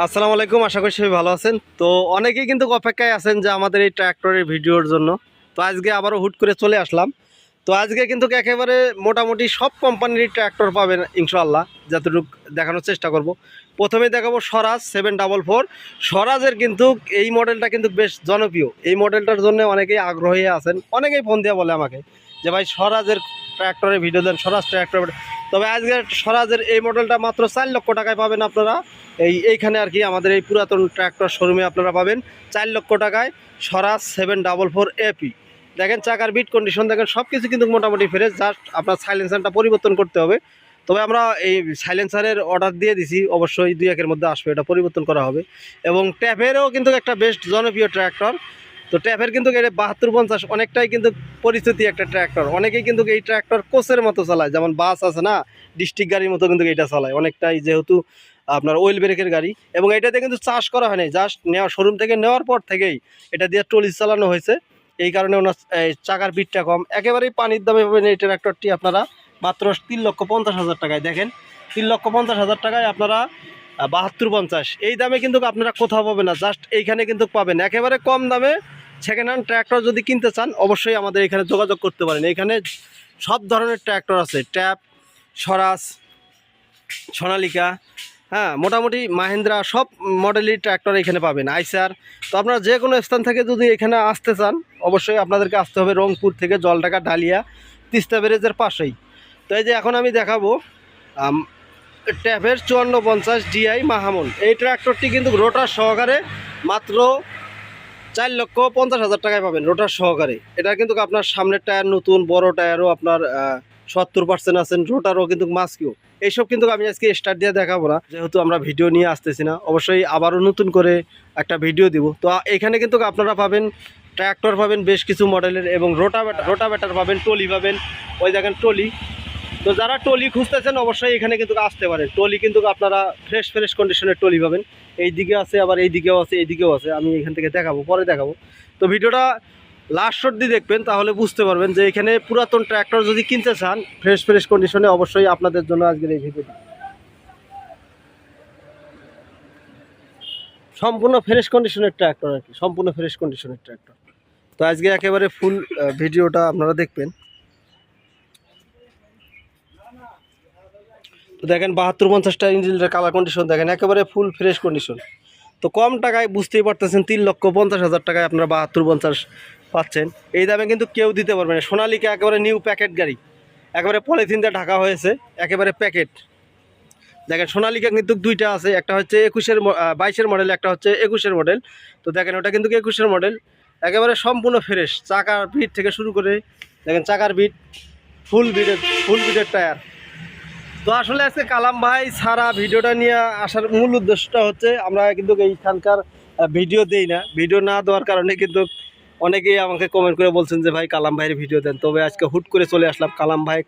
আসসালামু আলাইকুম, আশা করি সবাই ভালো আছেন। তো অনেকেই কিন্তু অপেক্ষায় আছেন যে আমাদের এই ট্র্যাক্টরের ভিডিওর জন্য। তো আজকে আবারও হুট করে চলে আসলাম। তো আজকে কিন্তু একেবারে মোটামুটি সব কোম্পানির ট্র্যাক্টর পাবেন ইনশাল্লাহ যতটুকু দেখানোর চেষ্টা করব। প্রথমে দেখাবো স্বরাজ সেভেন ডাবল ফোর। স্বরাজের কিন্তু এই মডেলটা কিন্তু বেশ জনপ্রিয়। এই মডেলটার জন্য অনেকেই আগ্রহী আছেন। অনেকেই ফোন দিয়ে বলে আমাকে যে, ভাই, স্বরাজের ট্র্যাক্টরের ভিডিও দেন, স্বরাজ ট্র্যাক্টর তবে আজকে স্বরাজের এই মডেলটা মাত্র চার লক্ষ টাকায় পাবেন আপনারা। এই, এইখানে আর কি আমাদের এই পুরাতন ট্র্যাক্টর শোরুমে আপনারা পাবেন চার লক্ষ টাকায় Swaraj seven double four AP দেখেন চাকার বিট কন্ডিশন দেখেন সব কিছু কিন্তু মোটামুটি ফ্রেশ জাস্ট আপনার সাইলেন্সারটা পরিবর্তন করতে হবে। তবে আমরা এই সাইলেন্সারের অর্ডার দিয়ে দিছি, অবশ্যই দুই একের মধ্যে আসবে, এটা পরিবর্তন করা হবে। এবং ট্যাপেরও কিন্তু একটা বেস্ট জনপ্রিয় ট্র্যাক্টর তো ট্যাপের কিন্তু এটা বাহাত্তর পঞ্চাশ অনেকটাই কিন্তু পরিস্থিতি একটা ট্র্যাক্টর। অনেকেই কিন্তু এই ট্র্যাক্টর কোচের মতো চালায়। যেমন বাস আছে না, ডিস্ট্রিক্ট গাড়ির মতো কিন্তু এটা চালায়। অনেকটাই যেহেতু আপনার ওয়েল ব্রেকের গাড়ি এবং এটাতে কিন্তু চাষ করা হয়নি। জাস্ট নেওয়া শোরুম থেকে নেওয়ার পর থেকেই এটা দিয়ে টলিস চালানো হয়েছে। এই কারণে ওনার চাকার পিঠটা কম। একেবারেই পানির দামে পাবেন এই ট্র্যাক্টরটি আপনারা মাত্র তিন লক্ষ পঞ্চাশ হাজার টাকায়। দেখেন, তিন লক্ষ পঞ্চাশ হাজার টাকায় আপনারা বাহাত্তর পঞ্চাশ। এই দামে কিন্তু আপনারা কোথাও পাবেন না। জাস্ট এইখানে কিন্তু পাবেন। একেবারে কম দামে সেকেন্ড হ্যান্ড ট্র্যাক্টর যদি কিনতে চান, অবশ্যই আমাদের এখানে যোগাযোগ করতে পারেন। এখানে সব ধরনের ট্র্যাক্টর আছে। ট্যাপ স্বরাজ সোনালিকা হ্যাঁ মোটামুটি মাহিন্দ্রা সব মডেলের ট্র্যাক্টর এখানে পাবেন। আইসার তো আপনারা যে কোনো স্থান থেকে যদি এখানে আসতে চান, অবশ্যই আপনাদেরকে আসতে হবে রংপুর থেকে জলঢাকা ডালিয়া তিস্তা ব্যারেজের পাশেই। তো এই যে এখন আমি দেখাবো ট্যাপের চুয়ান্ন পঞ্চাশ ডিআই মাহামুন এই ট্র্যাক্টরটি কিন্তু রোটার সহকারে মাত্র চার লক্ষ পঞ্চাশ হাজার টাকায় পাবেন রোটার সহকারে। এটা কিন্তু আপনার সামনের টায়ার নতুন, বড় টায়ারও আপনার সত্তর পার্সেন্ট আছেন রোটারও কিন্তু মাস্কিও। এইসব কিন্তু আমি আজকে স্টার্ট দিয়ে দেখাবো না, যেহেতু আমরা ভিডিও নিয়ে আসতেছি না। অবশ্যই আবারও নতুন করে একটা ভিডিও দিব। তো এখানে কিন্তু আপনারা পাবেন ট্র্যাক্টর পাবেন, বেশ কিছু মডেলের এবং রোটা রোটা রোটাভেটার পাবেন টলি পাবেন। ওই দেখেন টলি তো যারা টলি খুঁজতেছেন অবশ্যই এখানে কিন্তু আসতে পারেন। টলি কিন্তু আপনারা ফ্রেশ ফ্রেশ কন্ডিশনের টলি পাবেন। এই দিকে আছে, আবার এই দিকেও আছে এই দিকেও আছে। আমি এখান থেকে দেখাবো, পরে দেখাবো। তো ভিডিওটা লাস্ট দিয়ে দেখবেন, তাহলে বুঝতে পারবেন যে এখানে পুরাতন ট্র্যাক্টর যদি কিনতে চান ফ্রেশ ফ্রেশ কন্ডিশনে অবশ্যই আপনাদের জন্য আজকের এই ভিডিওটা সম্পূর্ণ ফ্রেশ কন্ডিশনের ট্র্যাক্টর আর কি, সম্পূর্ণ ফ্রেশ কন্ডিশনের ট্র্যাক্টর তো আজকে একেবারে ফুল ভিডিওটা আপনারা দেখবেন। দেখেন বাহাত্তর পঞ্চাশটা ইঞ্জিনটার কালার কন্ডিশন দেখেন, একেবারে ফুল ফ্রেশ কন্ডিশন তো কম টাকায় বুঝতেই পারতেছেন তিন লক্ষ পঞ্চাশ হাজার টাকায় আপনারা বাহাত্তর পঞ্চাশ পাচ্ছেন। এই দামে কিন্তু কেউ দিতে পারবে না। সোনালিকা একেবারে নিউ প্যাকেট গাড়ি। একেবারে পলিথিন দিয়ে ঢাকা হয়েছে, একেবারে প্যাকেট দেখেন সোনালিকা কিন্তু দুইটা আছে, একটা হচ্ছে একুশের বাইশের মডেল একটা হচ্ছে একুশের মডেল তো দেখেন ওটা কিন্তু একুশের মডেল একেবারে সম্পূর্ণ ফ্রেশ চাকার বিট থেকে শুরু করে, দেখেন চাকার বিট ফুল বিটের ফুল বিটের টায়ার তো আসলে আজকে কালাম ভাই সারা ভিডিওটা নিয়ে আসার মূল উদ্দেশ্যটা হচ্ছে আমরা কিন্তু এইখানকার ভিডিও দেই না। ভিডিও না দেওয়ার কারণে কিন্তু অনেকেই আমাকে কমেন্ট করে বলছেন যে, ভাই, কালাম ভাইয়ের ভিডিও দেন। তবে আজকে হুট করে চলে আসলাম কালাম ভাই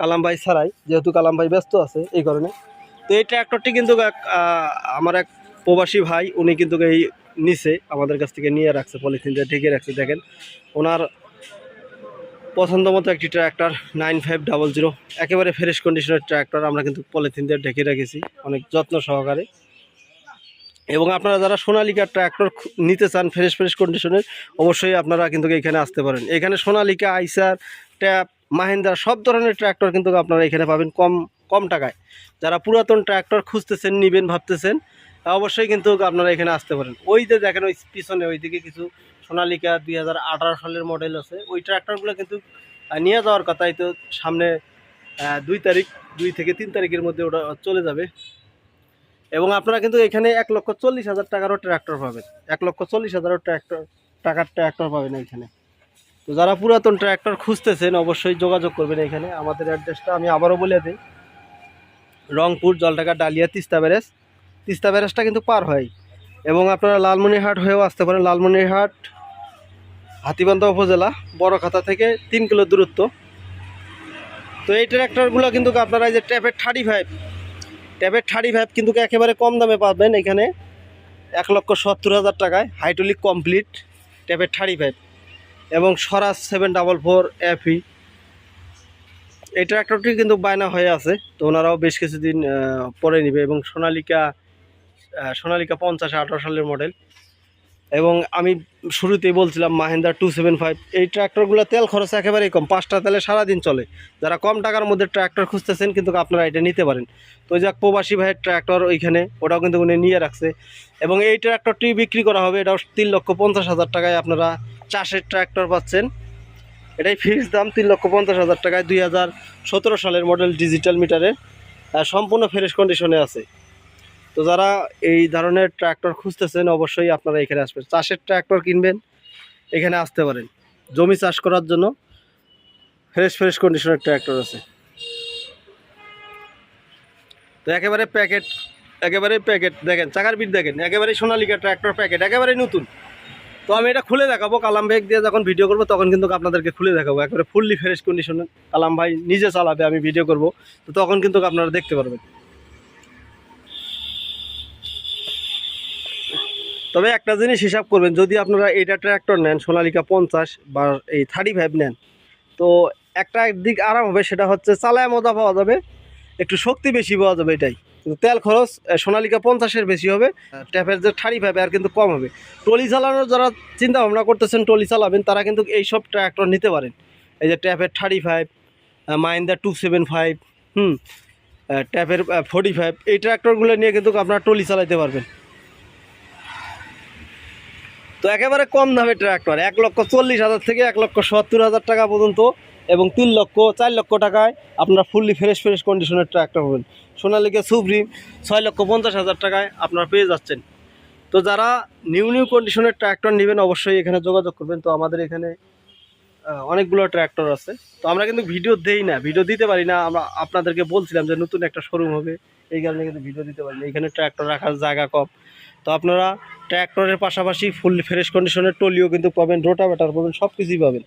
কালাম ভাই ছাড়াই, যেহেতু কালাম ভাই ব্যস্ত আছে এই কারণে। তো এই ট্র্যাক্টরটি কিন্তু আমার এক প্রবাসী ভাই, উনি কিন্তু এই নিচে আমাদের কাছ থেকে নিয়ে রাখছে পলিথিন দিয়ে ঢেকে রাখছে, দেখেন। ওনার পছন্দ মতো একটি tractor nine five double zero একেবারে ফ্রেশ কন্ডিশনের ট্র্যাক্টর, আমরা কিন্তু পলিথিন দিয়ে ঢেকে রেখেছি, অনেক যত্ন সহকারে। এবং আপনারা যারা সোনালিকা ট্র্যাক্টর নিতে চান ফ্রেশ ফ্রেশ কন্ডিশনের অবশ্যই আপনারা কিন্তু এখানে আসতে পারেন। এখানে সোনালিকা, আইসার, ট্যাপ, মাহিন্দ্রা, সব ধরনের ট্র্যাক্টর কিন্তু আপনারা এখানে পাবেন কম কম টাকায়। যারা পুরাতন ট্র্যাক্টর খুঁজতেছেন, নিবেন, ভাবতেছেন অবশ্যই কিন্তু আপনারা এখানে আসতে পারেন। ওই যে দেখেন, ওই পিছনে, ওইদিকে কিছু সোনালিকা দুই হাজার আঠারো সালের মডেল আছে। ওই ট্র্যাক্টরগুলো কিন্তু নিয়ে যাওয়ার কথাই তো সামনে দুই তারিখ, দুই থেকে তিন তারিখের মধ্যে ওটা চলে যাবে। এবং আপনারা কিন্তু এখানে এক লক্ষ চল্লিশ হাজার টাকারও ট্র্যাক্টর পাবেন। এক লক্ষ চল্লিশ হাজারও ট্র্যাক্টর টাকার ট্র্যাক্টর পাবেন এখানে তো যারা পুরাতন ট্র্যাক্টর খুঁজতেছেন, অবশ্যই যোগাযোগ করবেন এখানে। আমাদের অ্যাড্রেসটা আমি আবারও বলে দিই। রংপুর, জলঢাকা, ডালিয়া, তিস্তা ব্যারেজ। তিস্তা ব্যারেজটা কিন্তু পার হয়। এবং আপনারা লালমনিরহাট হয়েও আসতে পারেন। লালমনিরহাট হাতিবান্ধা উপজেলা বড়খাতা থেকে তিন কিলো দূরত্ব। তো এই ট্র্যাক্টরগুলো কিন্তু আপনারা এই যে ট্যাপের থার্টি ফাইভ ট্যাপের থার্টি ফাইভ কিন্তু একেবারে কম দামে পাবেন এখানে এক লক্ষ সত্তর হাজার টাকায় হাইড্রোলিক কমপ্লিট ট্যাপের থার্টি ফাইভ এবং Swaraj seven double four FE এই ট্র্যাক্টরটি কিন্তু বায়না হয়ে আছে, তো ওনারাও বেশ কিছুদিন পরে নিবে এবং সোনালিকা সোনালিকা পঞ্চাশ আঠারো সালের মডেল এবং আমি শুরুতেই বলছিলাম মাহিন্দ্রা টু সেভেন ফাইভ এই ট্র্যাক্টরগুলো তেল খরচ একেবারেই কম পাঁচটা তেলে সারাদিন চলে। যারা কম টাকার মধ্যে ট্র্যাক্টর খুঁজতেছেন কিন্তু আপনারা এটা নিতে পারেন। তো যাক প্রবাসী ভাইয়ের ট্র্যাক্টর ওইখানে ওটাও কিন্তু উনি নিয়ে রাখছে। এবং এই ট্র্যাক্টরটি বিক্রি করা হবে এটাও তিন লক্ষ পঞ্চাশ হাজার টাকায় আপনারা চাষের ট্র্যাক্টর পাচ্ছেন। এটাই ফিক্সড দাম তিন লক্ষ পঞ্চাশ হাজার টাকায় দুই হাজার সতেরো সালের মডেল ডিজিটাল মিটারে আহ, সম্পূর্ণ ফ্রেশ কন্ডিশনে আছে। তো যারা এই ধরনের ট্র্যাক্টর খুঁজতেছেন, অবশ্যই আপনারা এখানে আসবেন। চাষের ট্র্যাক্টর কিনবেন, এখানে আসতে পারেন। জমি চাষ করার জন্য ফ্রেশ ফ্রেশ কন্ডিশনের ট্র্যাক্টর আছে। তো একেবারে প্যাকেট একেবারে প্যাকেট দেখেন, চাকার বিট দেখেন, একেবারে সোনালিকা ট্র্যাক্টর প্যাকেট একেবারে নতুন। তো আমি এটা খুলে দেখাবো, কালাম ব্যাগ দিয়ে যখন ভিডিও করব, তখন কিন্তু আপনাদেরকে খুলে দেখাবো। একেবারে ফুললি ফ্রেশ কন্ডিশনে কালাম ভাই নিজে চালাবে, আমি ভিডিও করব। তো তখন কিন্তু আপনারা দেখতে পারবেন। তবে একটা জিনিস হিসাব করবেন, যদি আপনারা এটা ট্র্যাক্টর নেন, সোনালিকা পঞ্চাশ বা এই থার্টি ফাইভ নেন, তো একটা দিক আরাম হবে, সেটা হচ্ছে চালায় মজা পাওয়া যাবে, একটু শক্তি বেশি পাওয়া যাবে এটাই। কিন্তু তেল খরচ সোনালিকা পঞ্চাশের বেশি হবে ট্যাপের যে থার্টি ফাইভ আর কিন্তু কম হবে। ট্রলি চালানোর যারা চিন্তা ভাবনা করতেছেন ট্রলি চালাবেন, তারা কিন্তু এই সব ট্র্যাক্টর নিতে পারেন। এই যে ট্যাপের thirty five Mahindra two seven five হুম ট্যাপের ফোর্টি ফাইভ এই ট্র্যাক্টরগুলো নিয়ে কিন্তু আপনারা ট্রলি চালাতে পারবেন। তো একেবারে কম দামে ট্র্যাক্টর এক লক্ষ চল্লিশ হাজার থেকে এক লক্ষ সত্তর হাজার টাকা পর্যন্ত এবং তিন লক্ষ, চার লক্ষ টাকায় আপনারা ফুললি ফ্রেশ ফ্রেশ কন্ডিশনের ট্র্যাক্টর পাবেন। সোনালিকে সুপ্রিম, ছয় লক্ষ পঞ্চাশ হাজার টাকায় আপনারা পেয়ে যাচ্ছেন। তো যারা নিউ নিউ কন্ডিশনের ট্র্যাক্টর নেবেন অবশ্যই এখানে যোগাযোগ করবেন। তো আমাদের এখানে অনেকগুলো ট্র্যাক্টর আছে। তো আমরা কিন্তু ভিডিও দেই না ভিডিও দিতে পারি না। আমরা আপনাদেরকে বলছিলাম যে নতুন একটা শোরুম হবে। এই কারণে কিন্তু ভিডিও দিতে পারি না। এখানে ট্র্যাক্টর রাখার জায়গা কম। তো আপনারা ট্র্যাক্টরের পাশাপাশি ফুল ফ্রেশ কন্ডিশনের টলিও কিন্তু পাবেন রোটাভেটার পাবেন সব কিছুই পাবেন।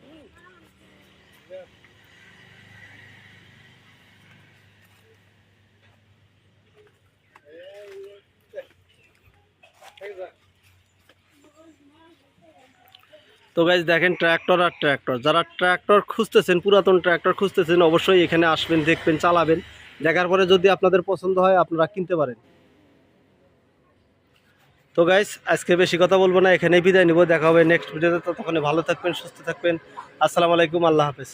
তো গাইজ দেখেন ট্র্যাক্টর আর ট্র্যাক্টর যারা ট্র্যাক্টর খুঁজতেছেন, পুরাতন ট্র্যাক্টর খুঁজতেছেন, অবশ্যই এখানে আসবেন, দেখবেন, চালাবেন। দেখার পরে যদি আপনাদের পছন্দ হয়, আপনারা কিনতে পারেন। তো গাইজ আজকে বেশি কথা বলব না, এখানেই বিদায় নিব। দেখা হবে নেক্সট ভিডিওতে ততক্ষণে ভালো থাকবেন, সুস্থ থাকবেন। আসসালামু আলাইকুম, আল্লাহ হাফেজ।